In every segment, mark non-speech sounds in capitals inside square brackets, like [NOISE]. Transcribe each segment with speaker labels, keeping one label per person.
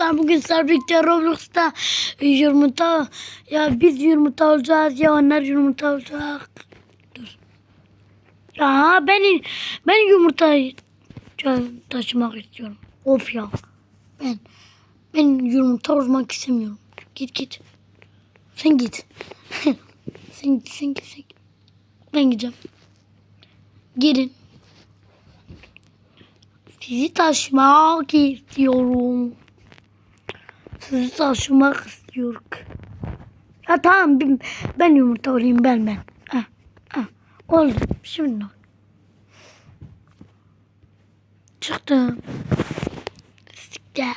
Speaker 1: arkadaşlar bugün sizlerle birlikte Roblox'ta yumurta ya biz yumurta olacağız ya onlar yumurta olacak. Dur. Ya ben ben yumurta taşımak istiyorum. Of ya. Ben ben yumurta olmak istemiyorum. Git git. Sen git. [LAUGHS] sen git sen git sen git. Ben gideceğim. Girin. Sizi taşımak istiyorum. Sizi taşımak istiyorum. Ya tamam ben, ben yumurta olayım ben ben. Ha, ha. Oldu. Şimdi. Çıktım. Gel.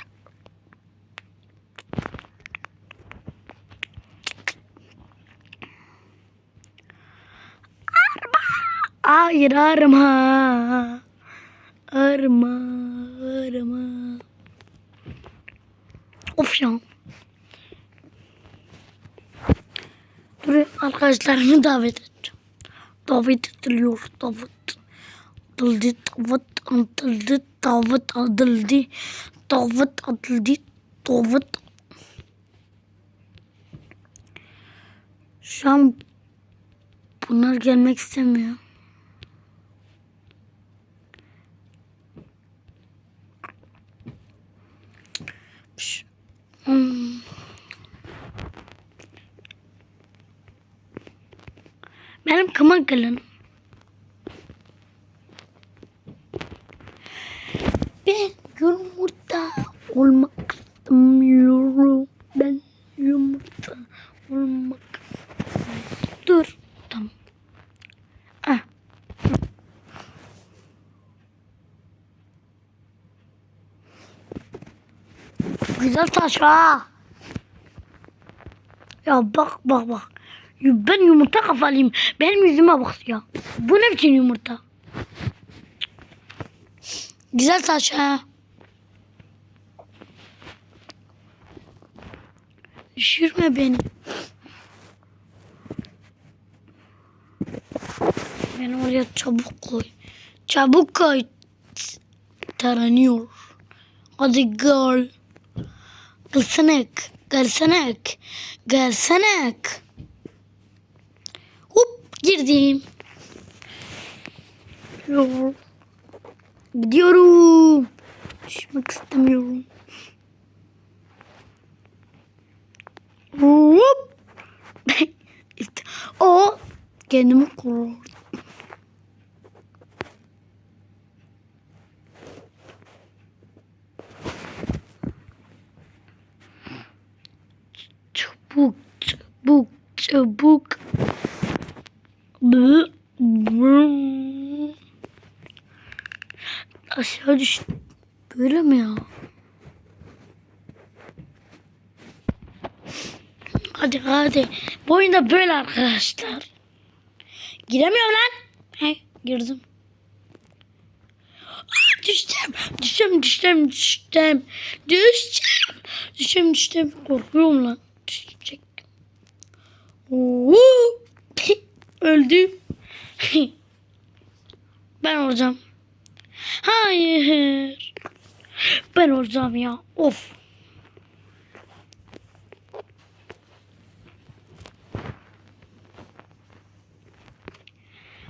Speaker 1: Hayır arama. Arama, arama. Of ya. Dur arkadaşlarımı davet edeceğim. Davet ediliyor. Davet. Adıldı. Davet adıldı. Davet adıldı. Davet adıldı. Davet. Şu an bunlar gelmek istemiyor. Hmm. Benim kıma kılın. Ben yumurta olmak istemiyorum. Ben yumurta olmak istemiyorum. Dur. Tamam. Ah. Güzel taş ha. Ya bak bak bak. Ben yumurta kafalıyım. Benim yüzüme bak ya. Bu ne biçim yumurta? Güzel taş ha. Düşürme beni. Beni oraya çabuk koy. Çabuk koy. Taranıyor. Hadi gel. Gelsene. Gelsene. Gelsene. Hop girdim. Gidiyorum. Düşmek istemiyorum. Hop. [LAUGHS] o kendimi kurardım. Çabuk, çabuk. Aşağı düş. Böyle mi ya? Hadi hadi. Bu oyunda böyle arkadaşlar. Giremiyorum lan. He, girdim. Aa, düştüm. Düştüm, düştüm, düştüm. Düştüm. Düştüm, düştüm. Korkuyorum lan. Öldüm. [LAUGHS] ben olacağım. Hayır. Ben olacağım ya. Of.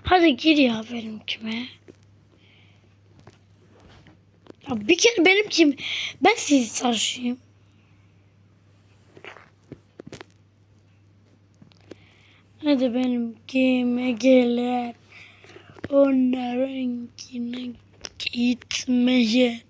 Speaker 1: Hadi gir ya benimkime. Ya bir kere benimkim. Ben sizi sarışayım. Hadi benimkime gelir. Onlarınkine gitmeye.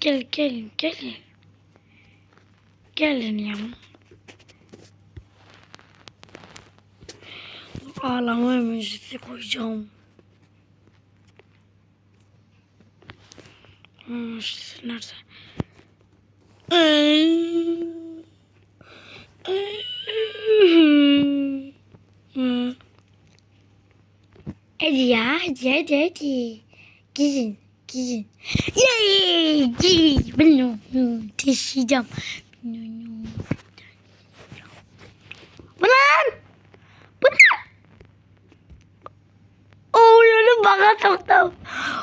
Speaker 1: Gel gelin gelin. Gelin ya. Ağlama müziği koyacağım. İşte nerede? Hadi ya hadi hadi hadi. Gidin giyin. Yay! Giy. Ben onu taşıyacağım. Bu lan? Bu ne? Oyunu baka soktum.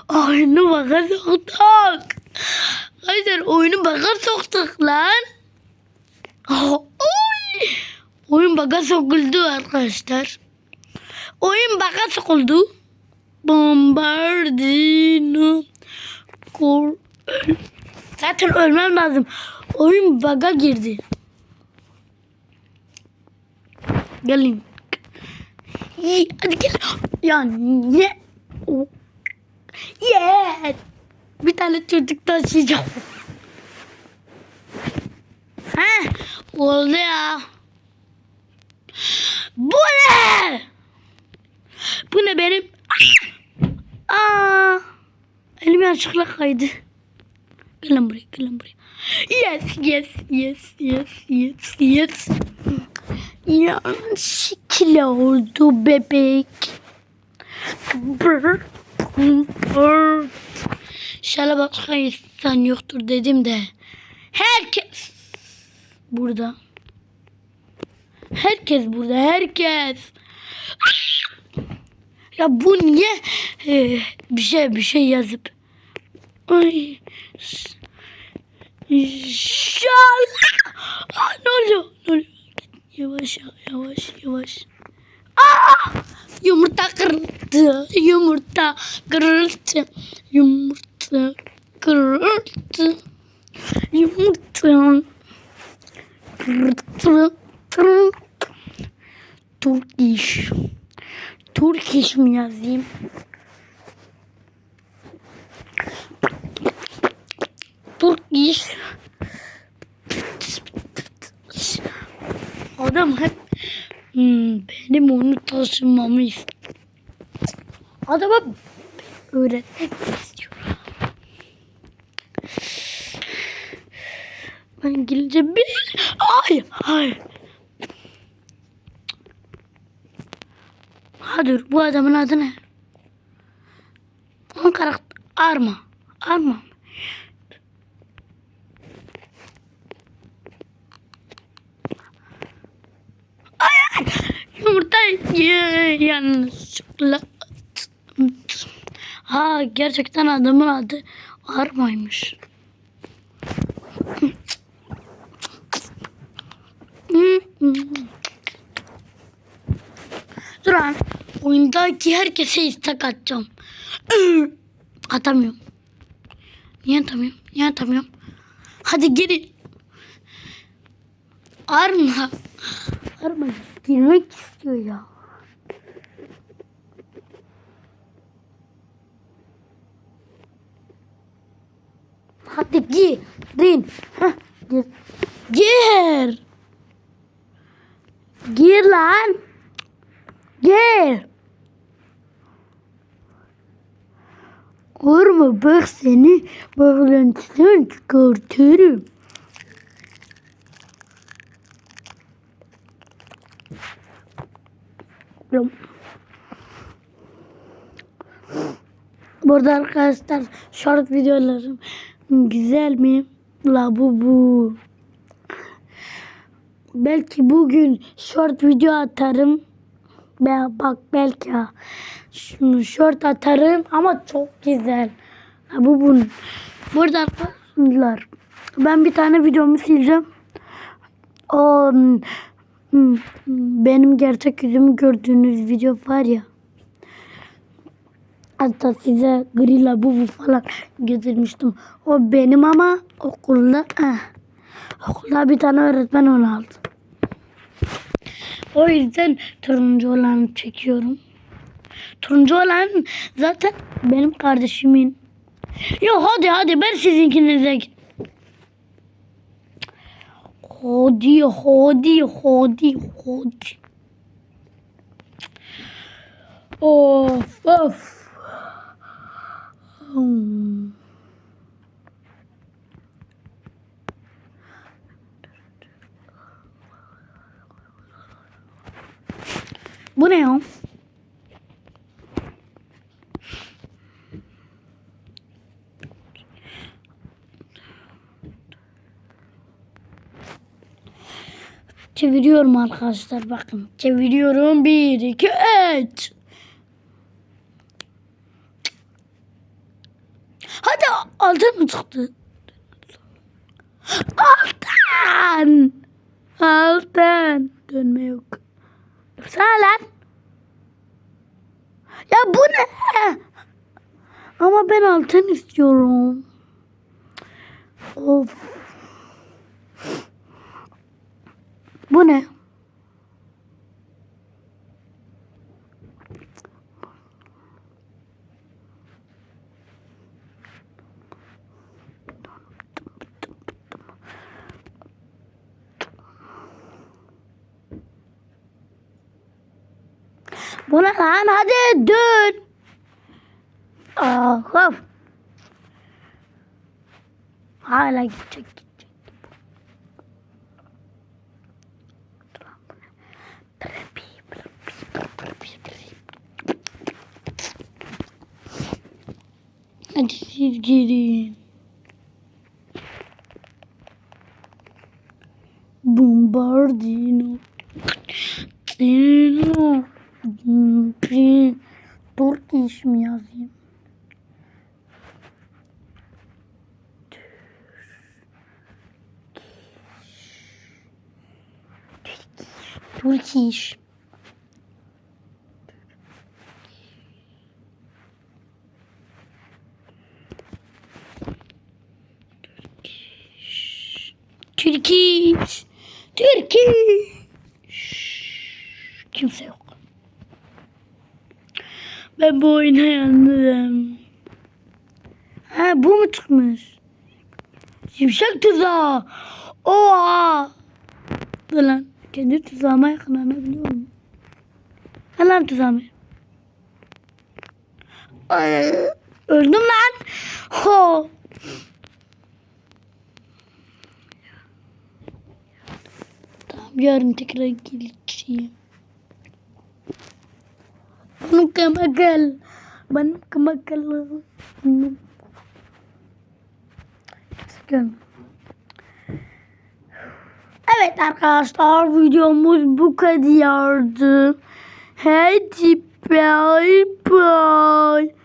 Speaker 1: Oyunu baka soktuk. Hayır oyunu baka soktuk lan. Oy. Oyun baka sokuldu arkadaşlar. Oyun baka sokuldu. Bombardino. Kor. Zaten ölmem lazım. Oyun baga girdi. Gelin. İyi, Hadi gel. Ya ne? Yes. Bir tane çocuk taşıyacağım. Ha, oldu ya. Bu ne? Bu ne benim? Aa, elim yanlışlıkla kaydı. Gel buraya, gel buraya. Yes, yes, yes, yes, yes, yes. Yanlışlıkla oldu bebek. İnşallah başka insan yoktur dedim de. Herkes burada. Herkes burada, herkes. Ya bu niye e, bir şey bir şey yazıp Ay. İnşallah. Aa, ne oluyor? Ne oluyor? Yavaş yavaş yavaş. Aa! Yumurta kırıldı. Yumurta kırıldı. Yumurta kırıldı. Yumurta kırıldı. Turkish. Turkish mi yazayım? Turkish. Adam hep hmm, benim onu taşımamı istiyor. Adama öğretmek istiyor. Ben gelince bir... Ay, ay. Ha dur bu adamın adı ne? Onun karakter Arma. Arma mı? Ay, ay. Yumurta y- yanlışlıkla. Ha gerçekten adamın adı Arma'ymış. Dur lan. Oyundaki herkese istek atacağım. Atamıyorum. Niye atamıyorum? Niye atamıyorum? Hadi gelin. Arma. Arma girmek istiyor ya. Hadi girin. Gir. Gir. Gir lan. Gir. Vurma bak seni bağlantıdan çıkartırım. Rum. Burada arkadaşlar short videolarım güzel mi? La bu bu. Belki bugün short video atarım. Ben bak belki ha. Şunu short atarım ama çok güzel. Ha, bu bunun. Burada arkadaşlar ben bir tane videomu sileceğim. Hmm, benim gerçek yüzümü gördüğünüz video var ya. Hatta size grilla bu bu falan getirmiştim. O benim ama okulda eh, okulda bir tane öğretmen onu aldı. O yüzden turuncu olanı çekiyorum. Turuncu olan zaten benim kardeşimin. Ya hadi hadi ben sizinkinize git. Hadi hadi hadi hadi. Of of. Hmm. Bu ne ya? Çeviriyorum arkadaşlar bakın. Çeviriyorum. Bir, iki, üç. Hadi altın mı çıktı? Altın. Altın. Dönme yok. Sana lan. Ya bu ne? Ama ben altın istiyorum. Of. Bu ne? Bu ne lan? Hadi dön. Aa, of. Hala gidecek. Hadi siz gelin. Bombardino. Dino. Turkish mi yazayım? Turkish. Turkish. Turkish. Kimse yok. Ben bu oyuna yandım. Ha bu mu çıkmış? Şimşek tuzağı. Oha. Dur lan. Kendi tuzağıma yakalanabiliyor muyum? Ha lan tuzağımı. Ay, Öldüm lan. Ho. Tamam yarın tekrar geleceğim. Benim kemakal. Benim kemakal. Görün. Evet arkadaşlar videomuz bu kadardı. Hadi bye bye.